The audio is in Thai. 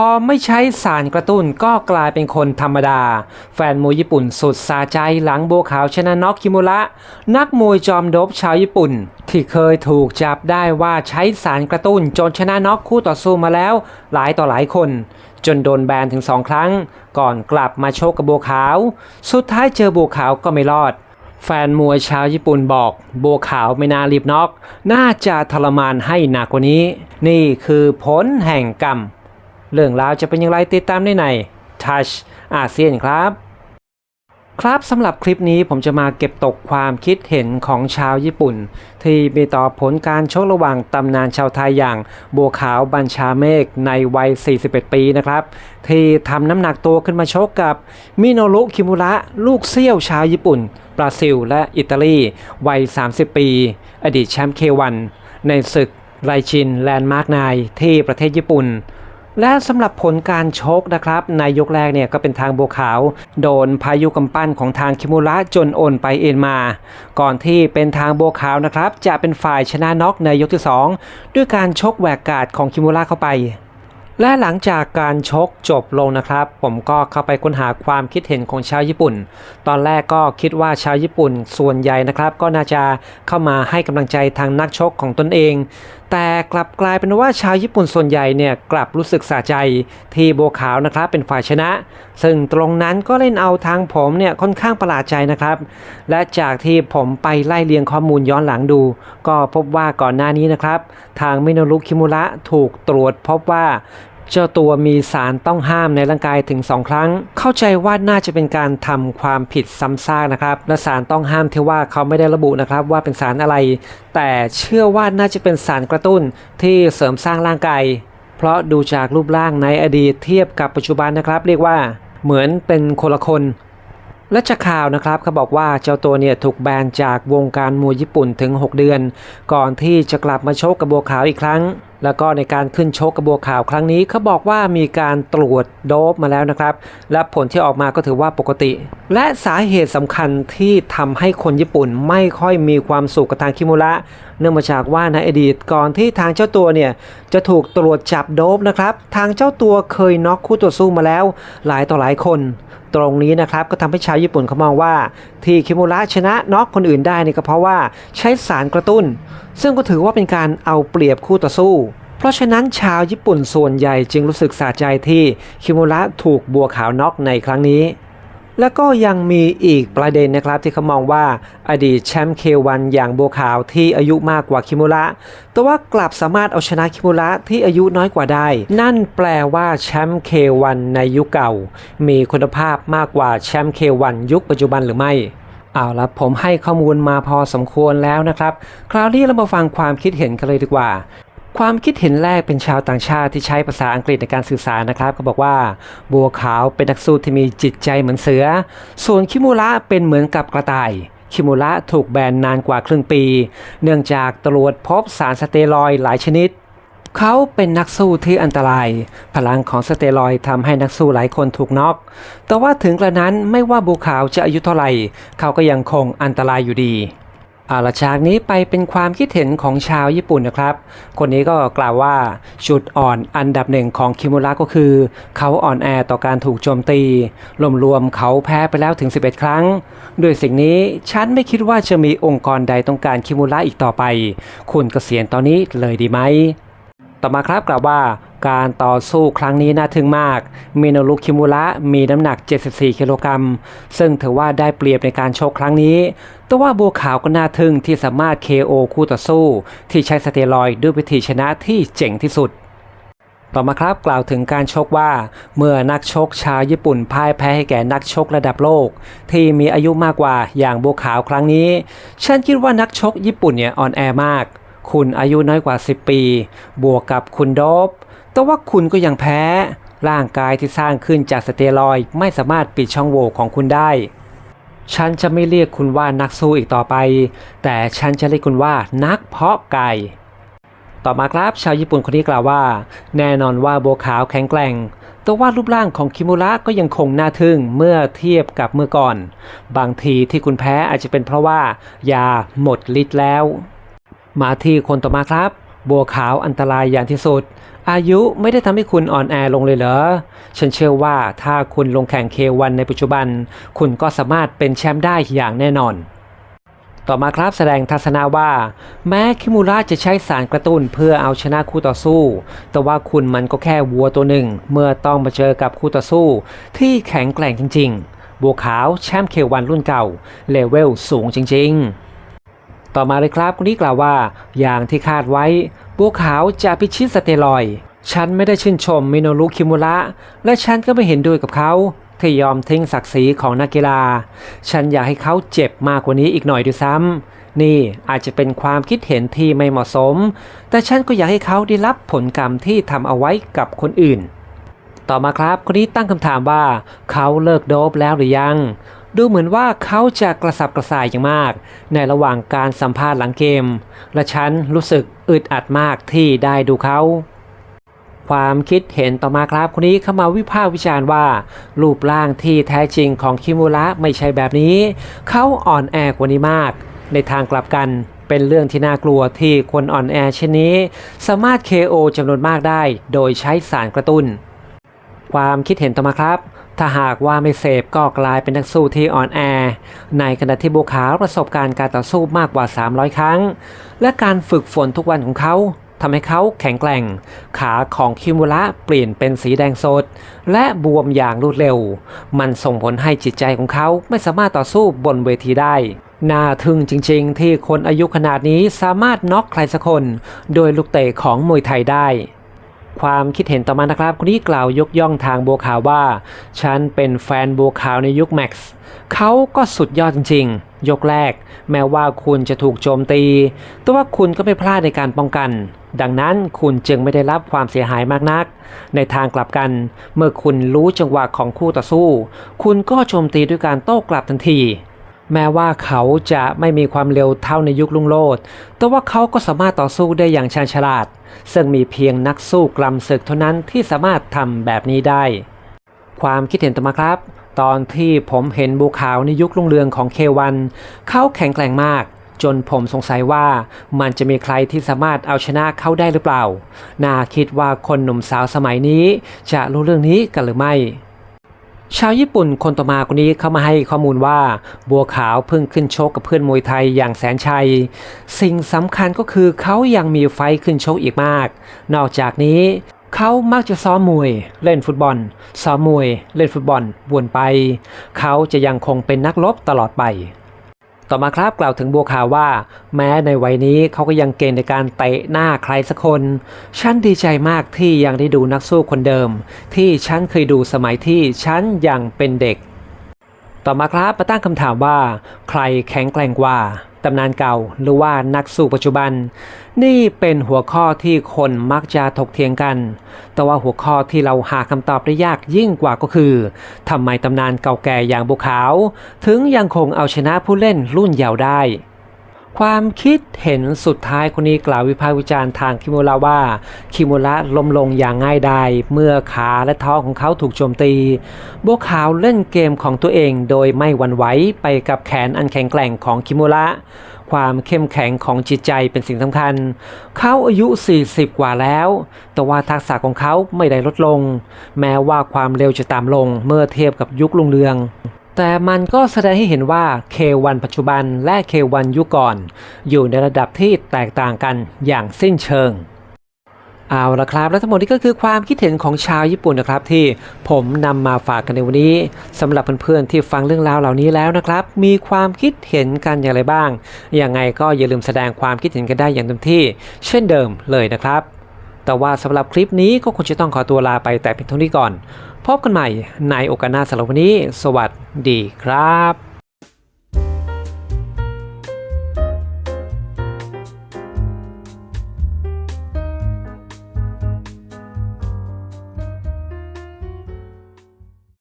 อไม่ใช้สารกระตุ้นก็กลายเป็นคนธรรมดา แฟนมวยญี่ปุ่นสุดสาใจหลังโบขาวชนะน็อกคิมุระนักมวยจอมโดบชาวญี่ปุ่น ที่เคยถูกจับได้ว่าใช้สารกระตุ้นจนชนะน็อกคู่ต่อสู้มาแล้ว หลายต่อหลายคน จนโดนแบนถึงสองครั้ง ก่อนกลับมาโชกกับโบขาว สุดท้ายเจอโบขาวก็ไม่รอดแฟนมวยชาวญี่ปุ่นบอกโบขาวไม่น่ารีบน็อก น่าจะทรมานให้หนักกว่านี้ นี่คือผลแห่งกรรม เรื่องราวจะเป็นอย่างไรติดตามได้ใน Touch อาเซียนครับ ครับสำหรับคลิปนี้ผมจะมาเก็บตกความคิดเห็นของชาวญี่ปุ่น ที่มีต่อผลการชกระหว่างตำนานชาวไทยอย่างบัวขาวบัญชาเมฆในวัย 41 ปีนะครับ ที่ทำน้ำหนักตัวขึ้นมาชกกับมิโนรุคิมุระลูกเซี่ยวชาวญี่ปุ่นบราซิล และอิตาลีวัย 30 ปี อดีตแชมป์เควันในศึกไรชินแลนด์มาร์กไนที่ประเทศญี่ปุ่น และสำหรับผลการชกนะครับในยกแรกเนี่ยก็เป็นทางบัวขาว โดนพายุกำปั้นของทางคิมุระจนโอนไปเอ็นมา ก่อนที่เป็นทางบัวขาวนะครับ จะเป็นฝ่ายชนะน็อกในยกที่ 2 ด้วยการชกแหวกกาดของคิมุระเข้าไป และหลังจากการชกจบลงนะครับ ผมก็เข้าไปค้นหาความคิดเห็นของชาวญี่ปุ่น ตอนแรกก็คิดว่าชาวญี่ปุ่นส่วนใหญ่นะครับ ก็น่าจะเข้ามาให้กำลังใจทางนักชกของตนเอง แต่กลับกลายเป็นว่าชาวญี่ปุ่นส่วนใหญ่เนี่ยกลับรู้สึกสะใจที่โบวขาวนะครับเป็นฝ่ายชนะ ซึ่งตรงนั้นก็เล่นเอาทางผมเนี่ยค่อนข้างประหลาดใจนะครับ และจากที่ผมไปไล่เรียงข้อมูลย้อนหลังดู ก็พบว่าก่อนหน้านี้นะครับ ทางมินรุคิมุระถูกตรวจพบว่า เจ้าตัวมีสารต้องห้ามในร่างกายถึง 2 ครั้ง เข้าใจว่าน่าจะเป็นการทำความผิดซ้ำซากนะครับ และสารต้องห้ามที่ว่าเขาไม่ได้ระบุนะครับว่าเป็นสารอะไร แต่เชื่อว่าน่าจะเป็นสารกระตุ้นที่เสริมสร้างร่างกายเพราะดูจากรูปร่างในอดีตเทียบกับปัจจุบันนะครับ เรียกว่าเหมือนเป็นคนละคนและจากข่าวนะครับเขาบอกว่าเจ้าตัวเนี่ยถูกแบนจากวงการมวยญี่ปุ่นถึง 6 เดือน ก่อนที่จะกลับมาชกกับบัวขาวอีกครั้ง แล้วก็ในการขึ้นชกกระบัวขาวครั้งนี้เขาบอกว่ามีการตรวจโดบมาแล้วนะครับ และผลที่ออกมาก็ถือว่าปกติ และสาเหตุสำคัญที่ทำให้คนญี่ปุ่นไม่ค่อยมีความสุขกับทางคิมุระ เนื่องมาจากว่าในอดีตก่อนที่ทางเจ้าตัวเนี่ยจะถูกตรวจจับโดบนะครับ ทางเจ้าตัวเคยน็อกคู่ต่อสู้มาแล้วหลายต่อหลายคน ตรงนี้นะครับก็ทำให้ชาวญี่ปุ่นเขามองว่า ที่คิมุระชนะน็อกคนอื่นได้นี่ก็เพราะว่าใช้สารกระตุ้น ซึ่งก็ถือว่าเป็นการเอาเปรียบคู่ต่อสู้เพราะฉะนั้นชาวญี่ปุ่นส่วนใหญ่จึงรู้สึกสะใจที่คิมุระถูกบัวขาวน็อกในครั้งนี้ แล้วก็ยังมีอีกประเด็นนะครับที่เขามองว่าอดีตแชมป์เควันอย่างโบขาวที่อายุมากกว่าคิมุระแต่ว่ากลับสามารถเอาชนะคิมุระที่อายุน้อยกว่าได้ นั่นแปลว่าแชมป์เควันในยุคเก่า มีคุณภาพมากกว่าแชมป์เควันยุคปัจจุบันหรือไม่เอาละผมให้ข้อมูลมาพอสมควรแล้วนะครับ คราวนี้เรามาฟังความคิดเห็นกันเลยดีกว่า ความคิดเห็นแรกเป็นชาวต่างชาติที่ใช้ภาษาอังกฤษในการสื่อสารนะครับก็บอกว่า บัวขาวเป็นนักสู้ที่มีจิตใจเหมือนเสือ ส่วนคิมูระเป็นเหมือนกับกระต่าย คิมูระถูกแบนนานกว่าครึ่งปี เนื่องจากตรวจพบสารสเตียรอยหลายชนิด เขาเป็นนักสู้ที่อันตราย พลังของสเตียรอยทำให้นักสู้หลายคนถูกน็อก แต่ว่าถึงกระนั้นไม่ว่าบัวขาวจะอายุเท่าไหร่ เขาก็ยังคงอันตรายอยู่ดี อาละจากนี้ไปเป็นความคิดเห็นของชาวญี่ปุ่นนะครับ คนนี้ก็กล่าวว่าจุดอ่อนอันดับหนึ่งของคิมุระก็คือ เขาอ่อนแอต่อการถูกโจมตีรวมๆเขาแพ้ไปแล้วถึง 11 ครั้ง ด้วยสิ่งนี้ฉันไม่คิดว่าจะมีองค์กรใดต้องการคิมุระอีกต่อไป คุณเกษียณตอนนี้เลยดีไหม ต่อมาครับกล่าวว่า การต่อสู้ครั้งนี้น่าทึ่งมาก มิโนรุคิมุระมีน้ำหนัก 74 กิโลกรัม ซึ่งถือว่าได้เปรียบในการโชกครั้งนี้ แต่ว่าบัวขาวก็น่าทึ่งที่สามารถ KO คู่ต่อสู้ ที่ใช้สเตียรอยด์ด้วยวิธีชนะที่เจ๋งที่สุดต่อมาครับกล่าวถึงการชกว่า เมื่อนักชกชาวญี่ปุ่นพ่ายแพ้ให้แก่นักชกระดับโลก ที่มีอายุมากกว่าอย่างบัวขาวครั้งนี้ ฉันคิดว่านักชกญี่ปุ่นเนี่ยอ่อนแอมาก คุณอายุน้อยกว่า 10 ปี บวกกับคุณโดบแต่ว่าคุณก็ยังแพ้ ร่างกายที่สร้างขึ้นจากสเตียรอยไม่สามารถปิดช่องโหว่ของคุณได้ ฉันจะไม่เรียกคุณว่านักสู้อีกต่อไป แต่ฉันจะเรียกคุณว่านักเพาะกายต่อมาครับชาวญี่ปุ่นคนนี้กล่าวว่า แน่นอนว่าโบขาวแข็งแกร่งแต่ว่ารูปร่างของคิมุระก็ยังคงน่าทึ่งเมื่อเทียบกับเมื่อก่อน บางทีที่คุณแพ้อาจจะเป็นเพราะว่ายาหมดฤทธิ์แล้ว มาที่คนต่อมาครับ บัวขาวอันตรายอย่างที่สุด อายุไม่ได้ทำให้คุณอ่อนแอลงเลยเหรอ ฉันเชื่อว่าถ้าคุณลงแข่งเควันในปัจจุบัน คุณก็สามารถเป็นแชมป์ได้อย่างแน่นอน ต่อมาครับแสดงทัศนาว่า แม้คิมูระจะใช้สารกระตุ้นเพื่อเอาชนะคู่ต่อสู้ แต่ว่าคุณมันก็แค่วัวตัวหนึ่ง เมื่อต้องมาเจอกับคู่ต่อสู้ ที่แข็งแกร่งจริง ๆ บัวขาวแชมป์เควันรุ่นเก่าเลเวลสูงจริง ๆ ต่อมาเลยครับคนนี้กล่าวว่า อย่างที่คาดไว้บัวขาวจะพิชิตสเตียรอยฉันไม่ได้ชื่นชมมิโนรุคิมุระ และฉันก็ไม่เห็นด้วยกับเขาที่ยอมทิ้งศักดิ์ศรีของนักกีฬา ฉันอยากให้เขาเจ็บมากกว่านี้อีกหน่อยด้วยซ้ำ นี่อาจจะเป็นความคิดเห็นที่ไม่เหมาะสม แต่ฉันก็อยากให้เขาได้รับผลกรรมที่ทำเอาไว้กับคนอื่น ต่อมาครับคนนี้ตั้งคำถามว่า เขาเลิกโดบแล้วหรือยัง ดูเหมือนว่าเขาจะกระสับกระส่ายอย่างมาก ในระหว่างการสัมภาษณ์หลังเกม และฉันรู้สึกอึดอัดมากที่ได้ดูเขา ความคิดเห็นต่อมาครับคนนี้เข้ามาวิพากษ์วิจารณ์ว่า รูปร่างที่แท้จริงของคิมูระไม่ใช่แบบนี้ เขาอ่อนแอกว่านี้มาก ในทางกลับกันเป็นเรื่องที่น่ากลัวที่คนอ่อนแอเช่นนี้ สามารถ KO จำนวนมากได้ โดยใช้สารกระตุ้น ความคิดเห็นต่อมาครับ ถ้าหากว่าไม่เสพก็กลายเป็นนักสู้ที่อ่อนแอ ในขณะที่บัวขาวประสบการณ์การต่อสู้มากกว่า 300 ครั้ง และการฝึกฝนทุกวันของเขาทำให้เขาแข็งแกร่ง ขาของคิมุระเปลี่ยนเป็นสีแดงสด และบวมอย่างรวดเร็ว มันส่งผลให้จิตใจของเขาไม่สามารถต่อสู้บนเวทีได้ น่าทึ่งจริง ๆ ที่คนอายุขนาดนี้สามารถน็อกใครสักคน โดยลูกเตะของมวยไทยได้ ความคิดเห็นต่อมานะครับ คนนี้กล่าวยกย่องทางบัวขาวว่า ฉันเป็นแฟนบัวขาวในยุคแม็กซ์เขาก็สุดยอดจริงๆ ยกแรก แม้ว่าคุณจะถูกโจมตี แต่ว่าคุณก็ไม่พลาดในการป้องกัน ดังนั้นคุณจึงไม่ได้รับความเสียหายมากนัก ในทางกลับกัน เมื่อคุณรู้จังหวะของคู่ต่อสู้ คุณก็โจมตีด้วยการโต้กลับทันที แม้ว่าเขาจะไม่มีความเร็วเท่าในยุคลุงโลด แต่ว่าเขาก็สามารถต่อสู้ได้อย่างชาญฉลาด ซึ่งมีเพียงนักสู้กลำศึกเท่านั้นที่สามารถทำแบบนี้ได้ ความคิดเห็นต่อมาครับ ตอนที่ผมเห็นบูขาวในยุครุ่งเรืองของเควันเขาแข็งแกร่งมากจนผมสงสัยว่ามันจะมีใครที่สามารถเอาชนะเขาได้หรือเปล่า น่าคิดว่าคนหนุ่มสาวสมัยนี้จะรู้เรื่องนี้กันหรือไม่ ชาวญี่ปุ่นคนต่อมาคนนี้เข้ามาให้ข้อมูลว่า บัวขาวเพิ่งขึ้นชกกับเพื่อนมวยไทยอย่างแสนชัย สิ่งสำคัญก็คือเขายังมีไฟขึ้นชกอีกมาก นอกจากนี้เขามักจะซ้อมมวย เล่นฟุตบอล ซ้อมมวย เล่นฟุตบอลวนไป เขาจะยังคงเป็นนักรบตลอดไป ต่อมาครับกล่าวถึงบัวขาวว่า แม้ในวัยนี้เขาก็ยังเก่งในการเตะหน้าใครสักคน ฉันดีใจมากที่ยังได้ดูนักสู้คนเดิม ที่ฉันเคยดูสมัยที่ฉันยังเป็นเด็ก ต่อมาครับมาตั้งคำถามว่า ใครแข็งแกร่งกว่าตำนานเก่าหรือว่านักสู้ปัจจุบัน นี่เป็นหัวข้อที่คนมักจะถกเถียงกัน แต่ว่าหัวข้อที่เราหาคำตอบได้ยากยิ่งกว่าก็คือทำไมตำนานเก่าแก่อย่างบุขาว ถึงยังคงเอาชนะผู้เล่นรุ่นเยาว์ได้ ความคิดเห็นสุดท้ายคนนี้กล่าววิพากษ์วิจารณ์ทางคิโมระว่า คิโมระล้มลงอย่างง่ายดายเมื่อขาและท้องของเขาถูกโจมตีบัวขาวเล่นเกมของตัวเองโดยไม่หวั่นไหวไปกับแขนอันแข็งแกร่งของคิโมระความเข้มแข็งของจิตใจเป็นสิ่งสำคัญ เขาอายุ 40 กว่าแล้ว แต่ว่าทักษะของเขาไม่ได้ลดลง แม้ว่าความเร็วจะต่ำลงเมื่อเทียบกับยุคลุงเรือง แต่มันก็แสดงให้เห็นว่า K1 ปัจจุบันและ K1 ยุคก่อน อยู่ในระดับที่แตกต่างกันอย่างสิ้นเชิง เอาละครับ และทั้งหมดนี้ก็คือความคิดเห็นของชาวญี่ปุ่นนะครับ ที่ผมนำมาฝากกันในวันนี้สำหรับเพื่อนๆที่ฟังเรื่องราวเหล่านี้แล้วนะครับ มีความคิดเห็นกันอย่างไรบ้างยังไงก็อย่าลืมแสดงความคิดเห็นกันได้อย่างเต็มที่ เช่นเดิมเลยนะครับ แต่ว่าสำหรับคลิปนี้ก็คงจะต้องขอตัวลาไปแต่เพียงเท่านี้ก่อน พบกันใหม่ในโอกาสหน้าสำหรับวันนี้ สวัสดีครับ